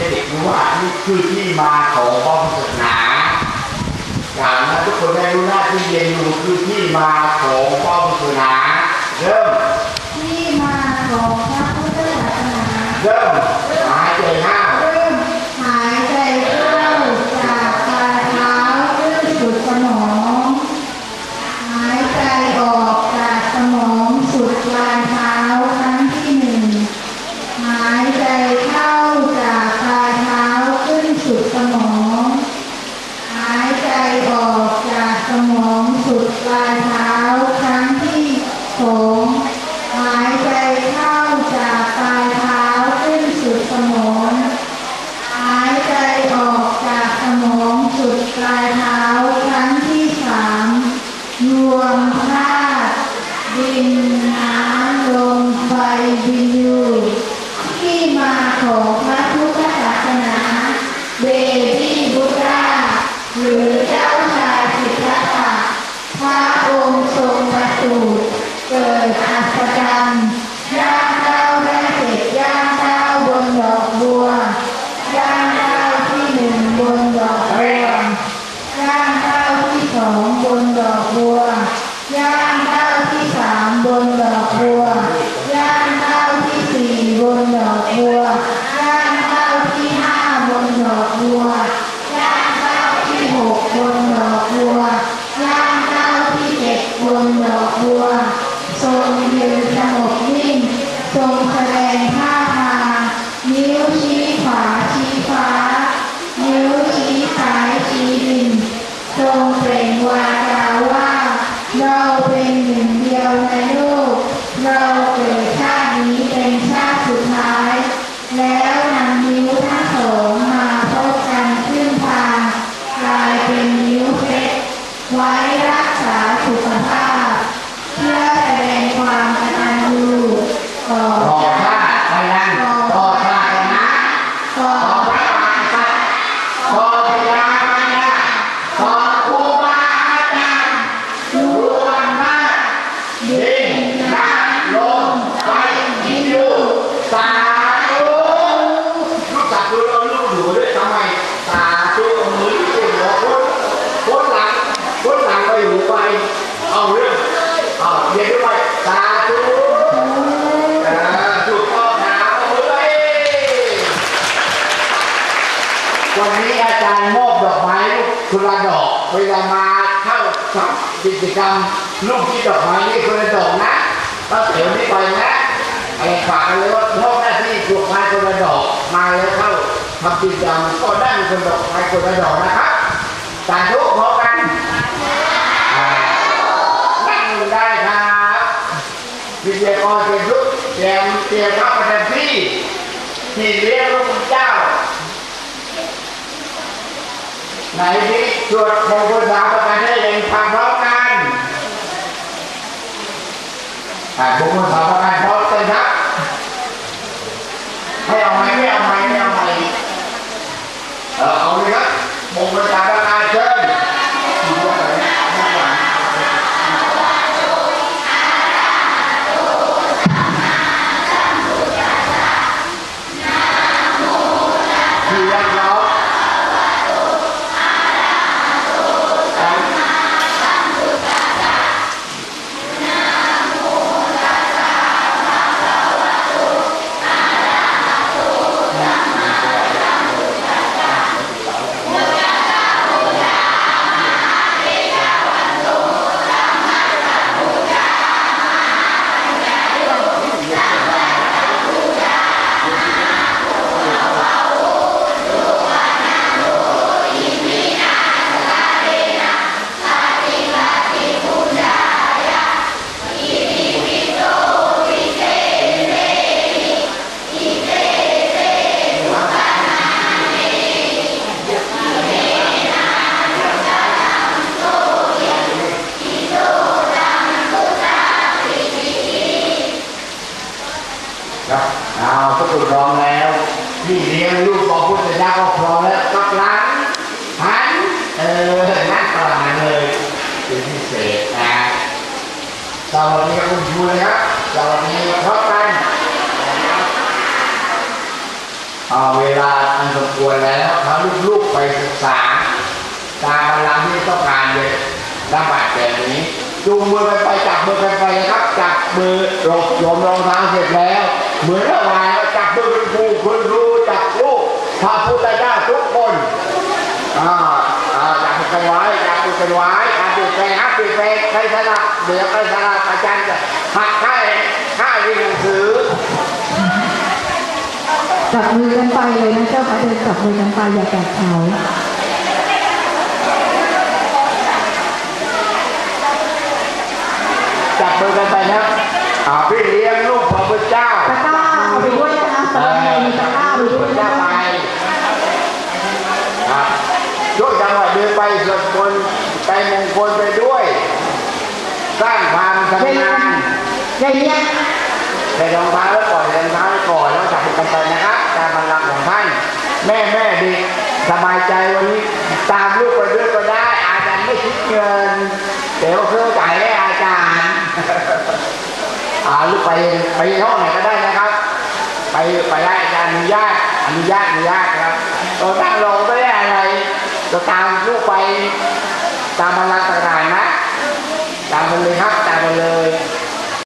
เด็กรู้ว่านี่คือที่มาของพระพุทธศาสนาการนั้นทุกคนได้รู้หน้าที่เรียนรู้คือที่มาของพระพุทธศาสนาเริ่ม ที่มาของพระพุทธศาสนา เริ่มหายใจห้าว เริ่มหายใจเข้าจากปลายเท้าขึ้นสุดสมอง หายใจออกจากสมองสุดปลายเท้าครั้งที่หนึ่ง หายใจเข้าจากปลายเท้าขึ้นสุดสมอง หายใจออกจากสมอง สุดวาทา นดอกบัวย่างก้าวที่สี่บนดอกบัวย่างก้าวที่ห้าบนดอกบัวย่างก้าวที่หกบนดอกบัวย่างก้าวที่เจ็ดบนดอกบัวทรงยืนสงบนิ่งทรงแสดงท่าทางนิ้วชี้ขวาชี้ฟ้า นิ้วชี้ซ้ายชี้ดินทรงเปล่งวาจาว่า คนละดอกเวลามาเข้าทำกิจกรรมลูกที่ดอกไม้นี่คนละดอกนะตั้งแต่วันนี้ไปนะไอ้ฝากกันเลยว่ามอหน้าที่ดอกไม้คนละดอกมาแล้วเข้าทำกิจกรรมก็ได้คนดอกไม้คนละดอกนะครับสาธุพร้อมกันอ่านั่งได้ครับวิทยากรเตรียมรุกเตรียมเตรียมรับประทานที่ที่เลี้ยงพระคุณเจ้า ไหนที่สวดมงคลสามประการได้ยังทำพร้อมกันอ่ามงคลสามประการพร้อมกันครับไม่เอาไหมไม่เอาไหมไม่เอา เอาทุกคนพร้อมแล้วพี่เลี้ยงลูกของพุทธเจ้าก็พร้อมแล้วกับหลังหันเออนั่งประหารเลยเป็นพิเศษนะสวัสดีครับคุณครูนะครับสวัสดีพร้อมกันเอาเวลาอันสมควรแล้วพาลูกๆไปศึกษาตามพลังที่ต้องการเลยระบาดแบบนี้จูงมือไปไปจับมือไปไปนะครับจับมือรบโยมรองเท้าเสร็จแล้ว เหมือนระหว่างจับมือคุณครูคุณครูจับลูกพระพุทธเจ้าทุกคนอ่าอ่าจับมือกันไว้จับมือกันไว้อ่าปิดไปฮะปิดไปใครชนะเดี๋ยวใครชนะอาจารย์จะหักให้ค่าเรียนหนังสือจับมือกันไปเลยนะเจ้าค่ะเดินจับมือกันไปอย่าแตกเขาจับมือกันไปนะอ่าพี่เลี้ย ด้วยนะคะตะกร้ามีตะกร้าไปด้วยนะไปครับช่วยจังหวัดเดินไปสวดมนต์ไปมงคลไปด้วย สร้างความสำอย่านอย่าเรียใส่รองเท้าไว้ก่อนใส่รองเท้าไว้ก่อนแล้วจับกันไปนะครับตามพลังของท่าน แม่แม่เด็กสบายใจวันนี้ตามลูกไปด้วยก็ได้ อาจารย์ไม่คิดเงินเดี๋ยวเครื่องจ่ให้อาจารย์อาลูกไปไปห้องไหนก็ได้ ไปไปได้การอนุญาตอนุญาตอนุญาตครับเราตั้งราไม่ได้อะไรเราตามลูกไปตามพลังต่างๆนะตามไปเลยครับตามไปเลย